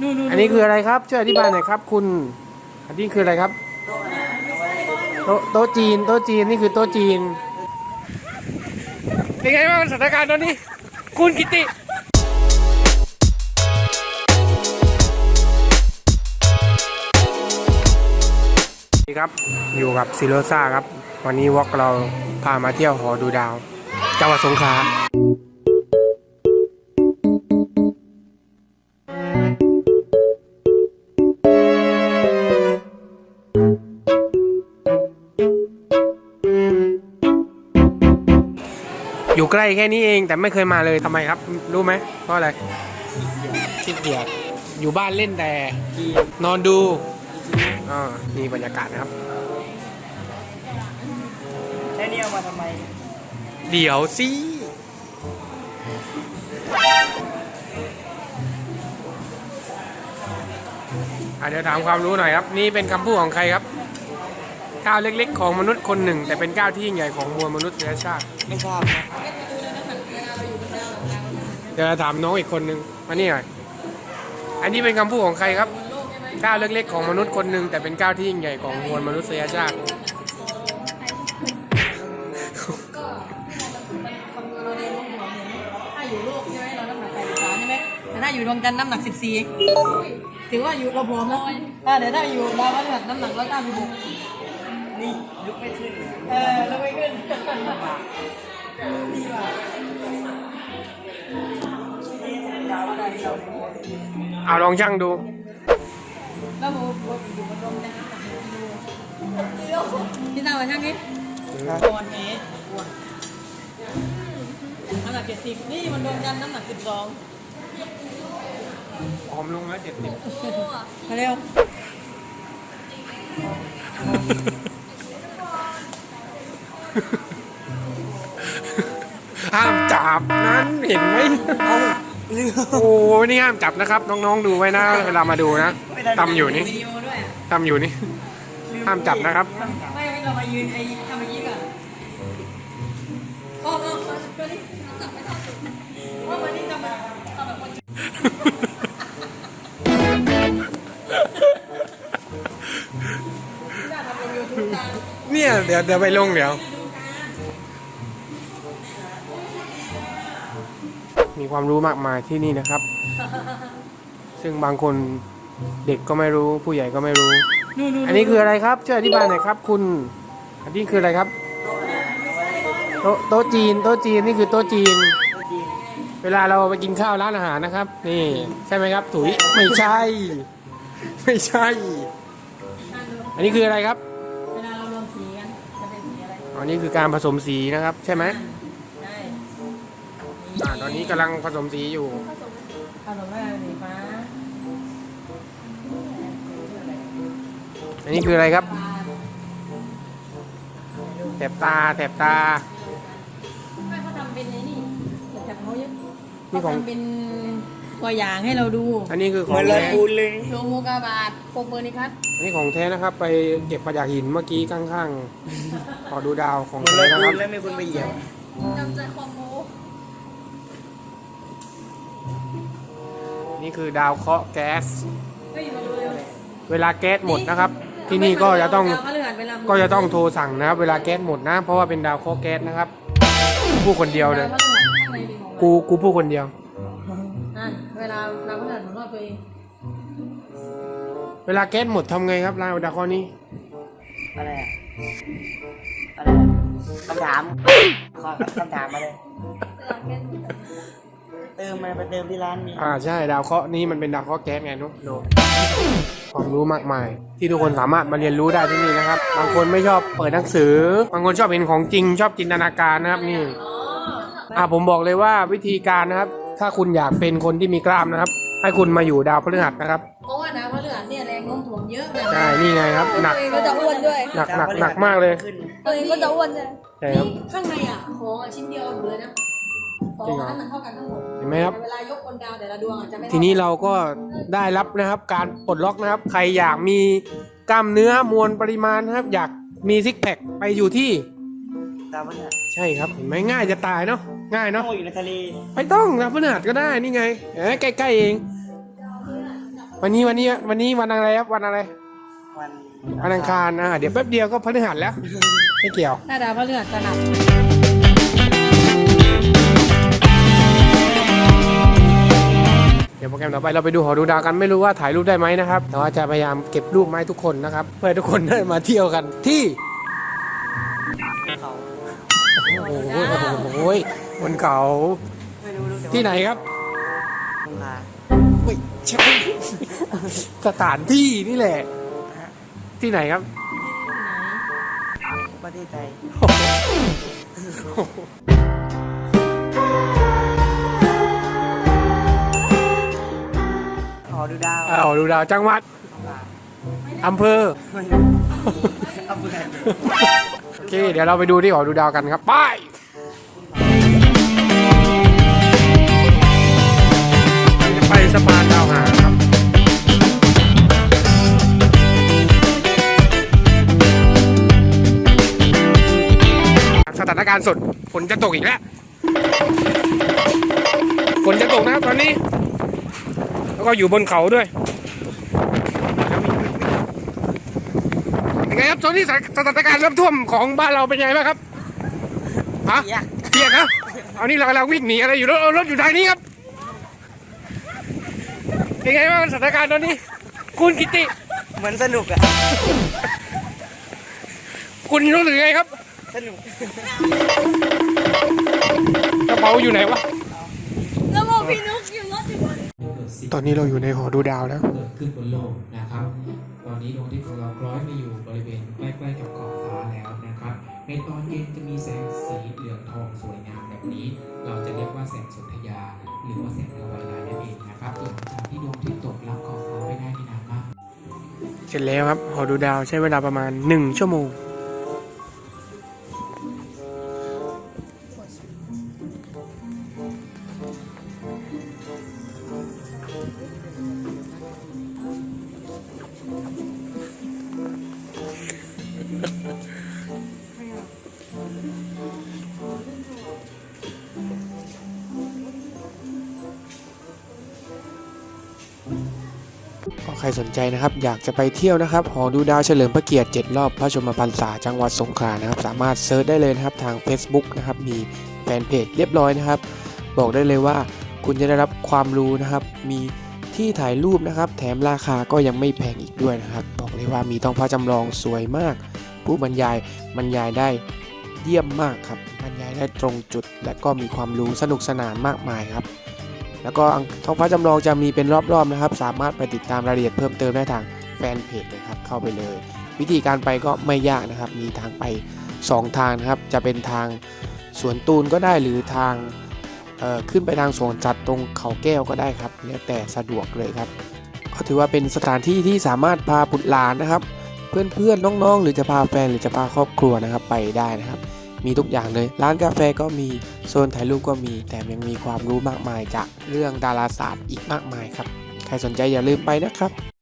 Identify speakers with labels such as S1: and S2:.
S1: นู่นนู่น
S2: อันนี้คืออะไรครับช่วยอธิบายหน่อยครับ คุณ อันนี้คืออะไรครับโต๊ะโต๊ะจีน โต๊ะจีนนี่คือโต๊ะจีนเป็นไงบ้างสถานการณ์ตอนนี้ คุณกิติสวัสดีครับอยู่กับซิโรซ่าครับ วันนี้วอกเราพามาเที่ยวหอดูดาว จังหวัดสงขลา อยู่ใกล้แค่นี้เองแต่ไม่เคยมาเลยทำไมครับ รู้ไหมเพราะอะไรขี้เกียจอยู่บ้านเล่นแต่ นอนดูอ่านี่บรรยากาศนะครับ
S1: แค่นี้เอามาทำไม
S2: เดี๋ยวสิอะเดี๋ยวถามความรู้หน่อยครับ นี่เป็นคำพูดของใครครับ ก้าวเล็กๆ ของมนุษย์คนหนึ่ง แต่เป็นก้าวที่ยิ่งใหญ่ของมวลมนุษยชาติ
S1: ไม่ชอบครับ
S2: เดี๋ยวเราถามน้องอีกคนนึงมานี่หน่อยอันนี้เป็นคำพูดของใครครับ ก้าวเล็กๆ ของมนุษย์คนหนึ่งแต่เป็นก้าวที่ยิ่งใหญ่ของมวลมนุษยชาติ
S1: ถ้าอยู่โลกใช่ไหมเราน้ำหนักแปดสิบสามใช่ไหมแต่ถ้าอยู่ดวงจันทร์น้ำหนักสิบสี่ถือว่าอยู่เราพร้อมแล้วอ่าเดี๋ยวถ้าอยู่ดาวพฤหัสน้ำหนักร้อยเก้าสิบหกนี่ ลุกไม่ขึ้นเออลุกไม่ขึ้นดีว่ะ
S2: เอาลองช่างดู
S1: แล้วโมโมอยู่บนดวงจันทร์น้ำหนักสิบกิโลพี่ตั้งมาช่างนี้ก่อนเมตรน้ำหนักเจ็ดสิบนี่มันดวงจันทร์น้ำหนักสิบสอง
S2: ออมลงแล้วเจ็ดสิบ
S1: มาเร็ว
S2: ห้ามจับนั้นเห็นไหมโอ้ยนี่ห้ามจับนะครับ น้องๆดูไว้นะเวลามาดูนะทำอยู่นี่
S1: วิดีโอด้วยอะ
S2: ทำอยู่นี่ห้ามจับนะครับ
S1: ไม่ไม่เรามายืนไอ้ทำอย่างนี้ก่อนโอ้โอ้ตัวนี้จับไม่ทันว่าวันนี้ทำแบบทำแบบคนน่าทำเป็นยูทูบการ
S2: เนี่ยเดี๋ยวเดี๋ยวไปลงเดี๋ยว มีความรู้มากมายที่นี่นะครับ ซึ่งบางคนเด็กก็ไม่รู้ผู้ใหญ่ก็ไม่รู้
S1: นู่นนู่น
S2: อันนี้คืออะไรครับช่วยอธิบายหน่อยครับ คุณ อันนี้คืออะไรครับ โต๊ะโต๊ะจีน โต๊ะจีนนี่คือโต๊ะจีน เวลาเราไปกินข้าวร้านอาหารนะครับ นี่ ใช่ไหมครับ ถุยไม่ใช่ ไม่ใช่ อันนี้คืออะไรครับ
S1: เวลาเรารวมสีกันจะเป็นสีอะไร
S2: อันนี้คือการผสมสีนะครับ ใช่ไหม
S1: ใช่
S2: อ่าตอนนี้กำลังผสมสีอยู่
S1: ผสมอะไรสีฟ้า
S2: อันนี้คืออะไรครับ แถบตาแถบตา
S1: ไม่เขาทำเป็นไอ้นี่จากเขาเยอะ
S2: นี่ของ
S1: เขาทำเป็นตัวอย่างให้เราดู
S2: อันนี้คือข
S3: เห
S2: อ
S3: มื
S2: ง
S3: อนเรา
S2: แท้
S3: ปูนเลย
S1: โลโมกาบาทโปรเปอร์นิคัส
S2: อันนี้ของแท้นะครับ ไปเก็บมาจากหินเมื่อกี้ข้างๆ ขอดูดาวของ
S3: เหมือน
S2: แท้
S3: เรา
S2: นะ
S3: ปู
S2: ครั
S3: น
S2: บ
S3: แล้วมีคนไปเหยียบ
S1: จำใจคอมโบ
S2: นี่คือดาวเคราะห์แก๊ส
S1: ก็อยู่มาดูเร็ว
S2: เวลาแก๊สหมดนะครับ ที่นี่ก็จะต้อง
S1: ดาวพฤหัสเวลา
S2: ก็จะต้องโทรสั่งนะครับ เวลาแก๊สหมดนะ เพราะว่าเป็นดาวเคราะห์แก๊สนะครับพูดคนเดียวเลย
S1: ดาวพฤหัสข้างในเป็นของ
S2: กูกูพูดคนเดียว
S1: นั่นเวลาดาวพฤหัสของเราตัวเอง
S2: เวลาแก๊สหมดทำไงครับรายดาวเคราะห์นี้
S3: อะไรอะอะไรอะคำถามขอคำถามมาเลยเติ มมันไปเติมที่ร้านนี้
S2: อ่าใช่ดาวเคราะห์นี้มันเป็นดาวเคราะห์แก๊สไงนุ๊กโนความรู้มากมาย ที่ทุกคนสามารถมาเรียนรู้ได้ที่นี่นะครับ บางคนไม่ชอบเปิดหนังสือ บางคนชอบเห็นของจริง ชอบจินตนาการนะครับนี่อ่าผมบอกเลยว่าวิธีการนะครับ ถ้าคุณอยากเป็นคนที่มีกล้ามนะครับ ให้คุณมาอยู่ดาวพฤหัสนะครับ
S1: เพราะว่าดาวพฤหัสเนี่ยแรงโน้มถ่วงเยอะนะ
S2: ใช่นี่ไงครับหนัก
S1: ตัวเองก็จะอ้วนด้วย
S2: หนักหนักหนักมากเลย
S3: ขึ้น
S1: ตัวเองก็จะอ้วนด้วย
S2: ใช่ครับ
S1: นี่ข้างในอะของอะชิ้นเดียวอยู่เลยนะ ของ
S2: จริงเหรอ
S1: อันนั้นเท่ากันทั้งหมด
S2: เห็นไหมครับ
S1: แต่เวลายกบนดาวแต่ละดวงอาจจะไม่
S2: ทีนี้เราก็ได้รับนะครับ การปลดล็อกนะครับ ใครอยากมีกล้ามเนื้อมวลปริมาณนะครับ อยากมีซิกแพคไปอยู่ที่
S3: ดาวพฤหัส
S2: ใช่ครับเห็นไหมง่ายจะตายเนาะง่าย
S3: ต้อ
S2: เนาะ
S3: งอยู่ในทะเล
S2: ไม่ต้องนะพฤหัสก็ได้นี่ไงเอ้ยใกล้ๆเอง วันนี้วันนี้วันนี้วันอะไรครับวันอะไร
S3: วัน
S2: วันอังคารอะเดี๋ยวแป๊บเดียวก็พฤหัสแล้ว ไม่เกี่ยว
S1: หน้าดาวพระเลือดจะหนัก
S2: ปรแกรมต่อไปเราไปดูหอดูดาวกันไม่รู้ว่าถ่ายรูปได้ไหมนะครับแต่ว่าจะพยายามเก็บรูปมาให้ทุกคนนะครับเพื่อให้ทุกคนได้มาเที่ยวกันที่
S3: เขา
S2: โอ้โหโอ้โหบนเขา
S3: ไม่รู้รู้แต่ว่า
S2: ที่ไหนครับ
S3: มา
S2: ไม่ใช่สถานที่นี่แหละ ที่ไหนครับ
S3: ประเทศไทย อดูดาว
S2: อ่าหอดูดาวจังหวัดอำเภอ
S3: ไม่รู้เอาเพื่อน
S2: โอเค เดี๋ยวเราไปดูที่หอดูดาวกันครับ ไปไปสะพานดาวหางครับสถานการณ์สดฝนจะตกอีกแล้วฝนจะตกนะครับตอนนี้ แล้วก็อยู่บนเขาด้วยยังไงครับตอนนี้สถานการณ์น้ำท่วมของบ้านเราเป็นยังไงบ้างครับฮะ
S3: อยาก
S2: เปียกนะเอานี่เรากำลังวิ่งหนีอะไรอยู่รถรถอยู่ทางนี้ครับยังไงบ้างสถานการณ์ตอนนี้ คุณกิติ
S3: เหมือนสนุกอะ
S2: คุณรู้สึกไงครับ
S3: สนุก
S2: กระเป๋าอยู่ไหนวะ
S1: แล้วบอกพี่นุ๊กอยู่รถอยู่
S2: ตอนนี้เราอยู่ในหอดูดาวแล้ว
S4: เกิดขึ้นบนโลกนะครับ ตอนนี้ดวงอาทิตย์ของเราคล้อยมาอยู่บริเวณใกล้ๆกับขอบฟ้าแล้วนะครับ ในตอนเย็นจะมีแสงสีเหลืองทองสวยงามแบบนี้ เราจะเรียกว่าแสงสนธยา หรือว่าแสงทวายไลน์นั่นเองนะครับหลังจากที่ดวงอาทิตย์ตกรับขอบฟ้าไปได้ไม่นานมาก
S2: เสร็จแล้วครับ หอดูดาวใช้เวลาประมาณ 1 ชั่วโมง รสนใจนะครับ อยากจะไปเที่ยวนะครับหอดูดาวเฉลิมพระเกียรติ 7 รอบพระชมพรรษาจังหวัดสงขลานะครับ สามารถเซิร์ชได้เลยนะครับทาง Facebook นะครับ มีแฟนเพจเรียบร้อยนะครับ บอกได้เลยว่าคุณจะได้รับความรู้นะครับ มีที่ถ่ายรูปนะครับ แถมราคาก็ยังไม่แพงอีกด้วยนะครับ บอกเลยว่ามีท้องฟ้าจำลองสวยมาก ผู้บรรยายบรรยายได้เยี่ยมมากครับ บรรยายได้ตรงจุด และก็มีความรู้สนุกสนานมากมายครับ แล้วก็ท้องฟ้าจำลองจะมีเป็นรอบๆนะครับ สามารถไปติดตามรายละเอียดเพิ่มเติมได้ทางแฟนเพจเลยครับเข้าไปเลย วิธีการไปก็ไม่ยากนะครับ มีทางไป 2 ทางนะครับ จะเป็นทางสวนตูนก็ได้หรือทางขึ้นไปทางสวนจัดตรงเขาแก้วก็ได้ครับแล้วแต่สะดวกเลยครับ ก็ถือว่าเป็นสถานที่ที่สามารถพาบุตรหลานนะครับ เพื่อนๆน้องๆ หรือจะพาแฟนหรือจะพาครอบครัวนะครับไปได้นะครับ มีทุกอย่างเลย ร้านกาแฟก็มี โซนถ่ายรูปก็มีแถมยังมีความรู้มากมายจากเรื่องดาราศาสตร์อีกมากมายครับ ใครสนใจอย่าลืมไปนะครับ